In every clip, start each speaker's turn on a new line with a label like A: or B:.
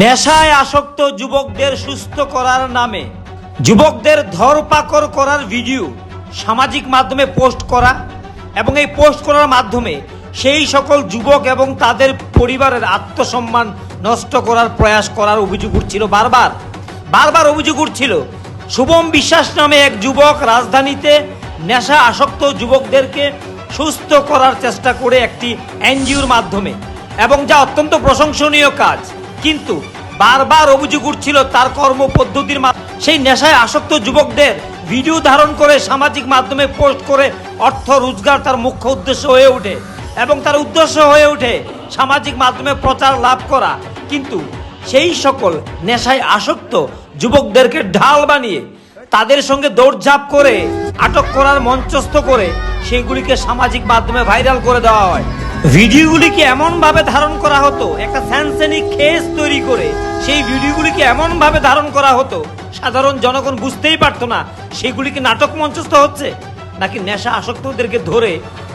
A: নেশায় আসক্ত যুবকদের সুস্থ করার নামে, যুবকদের ধরপাকড় করার ভিডিও সামাজিক মাধ্যমে পোস্ট করা এবং এই পোস্ট করার মাধ্যমে সেই সকল যুবক এবং তাদের পরিবারের আত্মসম্মান নষ্ট করার প্রয়াস করার অভিযোগ উঠছিল বারবার। বারবার অভিযোগ উঠছিল, শুভম বিশ্বাস নামে এক যুবক রাজধানীতে নেশা আসক্ত যুবকদেরকে সুস্থ করার চেষ্টা করে একটি এনজিওর মাধ্যমে এবং যা অত্যন্ত প্রশংসনীয় কাজ। কিন্তু বারবার অভিযোগ উঠছিল তার কর্মপদ্ধতির মা- সেই নেশায় আসক্ত যুবকদের ভিডিও ধারণ করে সামাজিক মাধ্যমে পোস্ট করে অর্থ রোজগার তার মুখ্য উদ্দেশ্য হয়ে ওঠে এবং তার উদ্দেশ্য হয়ে ওঠে সামাজিক মাধ্যমে প্রচার লাভ করা। কিন্তু সেই সকল নেশায় আসক্ত যুবকদেরকে ঢাল বানিয়ে তাদের সঙ্গে দৌড়ঝাঁপ করে আটক করার মঞ্চস্থ করে সেগুলিকে সামাজিক মাধ্যমে ভাইরাল করে দেওয়া হয়। ভিডিওগুলিকে এমন ভাবে ধারণ করা হতো, একটা স্যানসেনিক খেস তৈরি করে সেই ভিডিওগুলিকে এমন ভাবে ধারণ করা হতো, সাধারণ জনগণ বুঝতেই পারতো না সেগুলিকে নাটক মঞ্চস্থ হচ্ছে? নাকি নেশা আসক্তদেরকে ধরে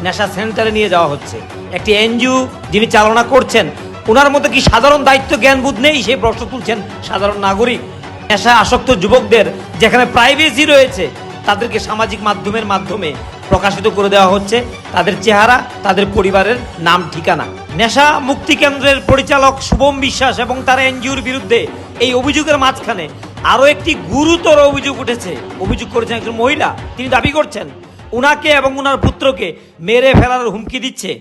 A: নেশা সেন্টারে নিয়ে যাওয়া হচ্ছে? একটি এনজিও যিনি চালনা করছেন ওনার মধ্যে কি সাধারণ দায়িত্ব জ্ঞান বুধ নেই? সেই প্রশ্ন তুলছেন সাধারণ নাগরিক। নেশা আসক্ত যুবকদের, যেখানে প্রাইভেসি রয়েছে, তাদেরকে সামাজিক মাধ্যমের মাধ্যমে প্রকাশিত করে দেওয়া হচ্ছে। তাদের চেহারা, তাদের পরিবারের নাম, ঠিকানা। নেশা মুক্তি কেন্দ্রের পরিচালক শুভম বিশ্বাস এবং তার এনজিওর বিরুদ্ধে এই অভিযোগের মাঝখানে আরও একটি গুরুতর অভিযোগ উঠেছে। অভিযোগ করেছেন একজন মহিলা। তিনি দাবি করছেন, উনাকে এবং উনার পুত্রকে মেরে ফেলার হুমকি দিচ্ছে।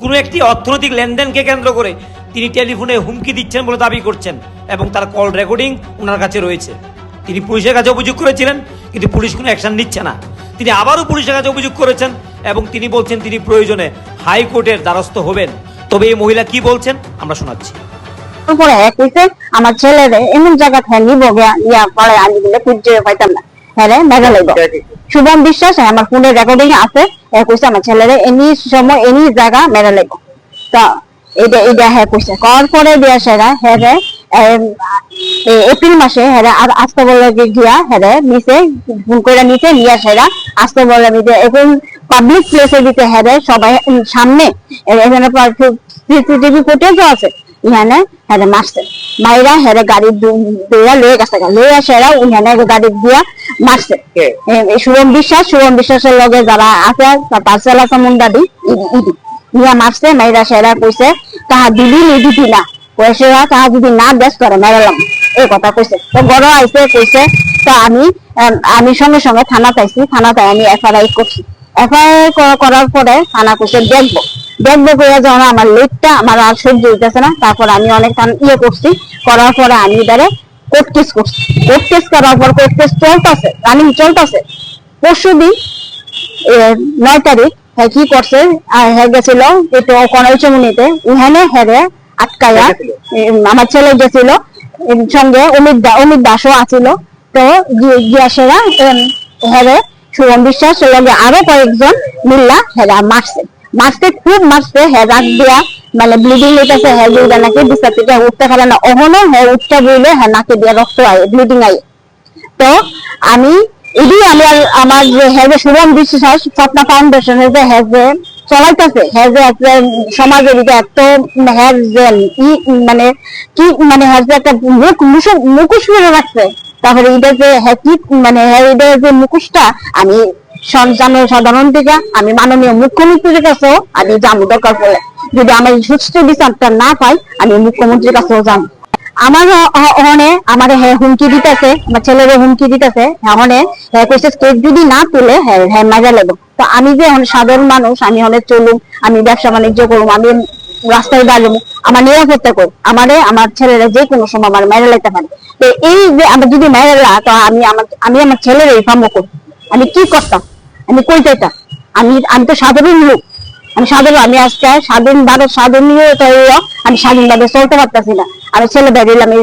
A: কোনো একটি অর্থনৈতিক লেনদেনকে কেন্দ্র করে তিনি টেলিফোনে হুমকি দিচ্ছেন বলে দাবি করছেন এবং তার কল রেকর্ডিং ওনার কাছে রয়েছে। তিনি পুলিশের কাছে অভিযোগ করেছিলেন, কিন্তু পুলিশ কোনো অ্যাকশন নিচ্ছে না। তিনি আবারও পুলিশের কাছে অভিযোগ করেছেন এবং তিনি বলছেন তিনি প্রয়োজনে হাইকোর্টের দ্বারস্থ হবেন। তবে এই মহিলা কি বলছেন আমরা শোনাচ্ছি।
B: তারপরে এক হইছে আমার ছেলেরে এমন জায়গা হ্যাঁ নিব ইয়া পরে আমি বলে খুঁজে পাইতাম না। হ্যাঁ রে মেঘা লইব শুভম বিশ্বাস হ্যাঁ, আমার ফোনের রেকর্ডিং আছে। এক হইছে আমার ছেলেরে এনি সময় এনি জায়গা লইব। তা এটা এটা হ্যাঁ কইছে করার পরে দিয়া সেরা হ্যাঁ রে। এপ্রিল মাসে হ্যাঁ আর আস্তে বলে গিয়া হ্যাঁ নিচে ফোন করে নিচে নিয়ে সেরা আস্তে বলে নিচে এখন পাবলিক প্লেসে দিতে হ্যাঁ সবাই সামনে এখানে সিসিটিভি ফুটেজও আছে ইহানে হেরে মারছে মাইরা হেরে গাড়ি দিয়া লয়ে গেছে। লয়ে সেরা ইহানে গাড়ি দিয়া মারছে শুভম বিশ্বাস শুভম বিশ্বাসের লগে যারা আছে পার্সেল আছে মুন্ডাদি ইদি ইয়া মারছে মাইরা সেরা কইছে তাহা দিবি নি দিবি না কইছে তাহা যদি না দেশ মেরালাম এই কথা কইছে তো বড় আইছে কইছে তো, আমি আমি সঙ্গে সঙ্গে থানা চাইছি থানাতে আমি এফআইআর করছি এফআইআর করার পরে থানা কইছে দেখব। দেখব করে যখন আমার লেটটা আমার আর সহ্য হইতেছে না। তারপর আমি অনেক ইয়ে করছি করার পরে আমি এবারে কোর্ট কেস করছি কোর্ট কেস করার পর কোর্ট কেস চলতেছে রানিং চলতেছে। পরশু দিন নয় তারিখ হ্যাঁ কি করছে হ্যাঁ গেছিল একটু কনাই চমুনিতে ইহানে হেরে উম, আমার ছেলে গেছিল সঙ্গে অমিত দা অমিত দাসও আছিল। তো গি- গিয়া সেরা হেরে শুভম বিশ্বাস লগে আরও কয়েকজন মিল্লা হেরা মারছে। মারছে খুব মারছে রাত দিয়া মানে ব্লিডিং হইতেছে হ্যাঁ দুইটা নাকি বিস্তার থেকে উঠতে পারে না। অহনো হ্যাঁ উঠতে বইলে হ্যাঁ নাকে দিয়া রক্ত আয় ব্লিডিং আয়। তো আমি এটি আমার আমার যে হ্যাঁ শুভম বিশ্বাস স্বপ্না ফাউন্ডেশনের যে হ্যাঁ চলাইতেছে হ্যাঁ যে সমাজের যে এত হ্যাঁ ই মানে কি মানে হ্যাঁ একটা মুখ, মুখ- মুখোশ করে রাখছে। তারপরে এটা যে হ্যাঁ কি মানে হ্যাঁ এটা যে মুখোশটা, আমি সাধারণ থেকে, আমি মাননীয় মুখ্যমন্ত্রীর কাছেও আমি জানব দরকার পড়লে। যদি আমার সুস্থ বিচারটা না পাই, আমি মুখ্যমন্ত্রীর কাছেও জানব আমার ওখানে আমার হ্যাঁ হুমকি দিতেছে আমার ছেলের হুমকি দিতেছে ওখানে হ্যাঁ কইছে কেক যদি না তুলে হ্যাঁ হ্যাঁ মজা লাগবে তো আমি যে সাধারণ মানুষ আমি অনেক চলুম, আমি ব্যবসা বাণিজ্য করুম আমি রাস্তায় দাঁড়াবো আমার নিরাপত্তা করুম আমারে আমার ছেলেরা যে কোনো সময় আমার মেরে লাইতে পারে। তো এই যে আমার যদি মেরে তো আমি আমার আমি আমার ছেলের এই ফার্ম করব আমি কি করতাম আমি কই যাইতাম আমি আমি তো সাধারণ লোক। আমি সাধারণ আমি আজকে স্বাধীন ভাবে স্বাধীনতা হইয়া আমি স্বাধীন ভাবে চলতে পারতেছি না। আমি ছেলে বেরিয়ে আমি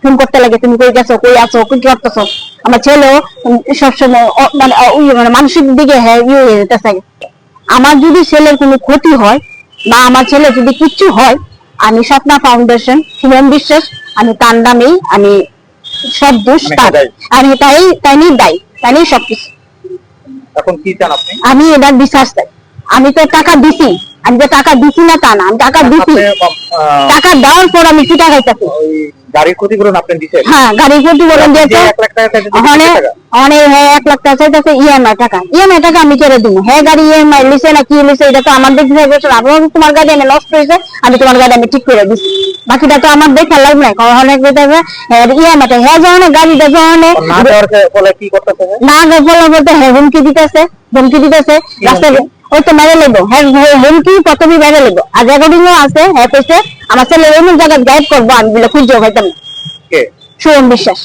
B: ফোন করতে লাগে তুমি কই গেছো কই আছো কি করতেছো? আমার ছেলেও সবসময় মানে ইয়ে মানে মানসিক দিকে হ্যাঁ ইয়ে হয়ে যেতেছে। আমার যদি ছেলের কোনো ক্ষতি হয় বা আমার ছেলে যদি কিচ্ছু হয় আমি স্বপ্না ফাউন্ডেশন শুভম বিশ্বাস আমি তার নামেই আমি সব দোষ তার। আমি তাই তাই নিয়ে দায়ী তাই নিয়ে সবকিছু।
C: এখন কি চান আপনি?
B: আমি এবার বিশ্বাস চাই। আমি তো টাকা দিছি। আমি যে টাকা দিছি না তা না আমি টাকা দিছি। টাকা দেওয়ার পর আমি কি টাকা
C: ওই গাড়ির ক্ষতিপূরণ আপনি দিচ্ছেন
B: হ্যাঁ গাড়ির ক্ষতিপূরণ দিয়েছে। ওখানে অনেক হ্যাঁ এক লাখ টাকা চাইতেছে ইএমআই টাকা। ইএমআই টাকা আমি কেড়ে দিব হ্যাঁ গাড়ি ইএমআই লিছে না কি লিছে এটা তো আমার দেখতে বছর আপনার তোমার গাড়ি আমি নষ্ট হয়েছে আমি তোমার গাড়ি আমি ঠিক করে দিচ্ছি বাকিটা তো আমার দেখা লাগবে না অনেক বেটা হ্যাঁ ইএমআইটা হ্যাঁ যখন গাড়িটা যখন
C: না দেওয়ার ফলে কি করতেছে?
B: না ফলো বলতে হ্যাঁ হুমকি দিতেছে হুমকি দিতেছে। রাস্তায় ওই তো মেরে লেবো হ্যাঁ হু- হুমকি প্রথমে মেরে লেবো আর রেকর্ডিং আছে হ্যাঁ পেছে আমার ছেলে এমন জায়গায় গাইড করব আমি বলে খুঁজে হয়তো না। শুভম বিশ্বাস।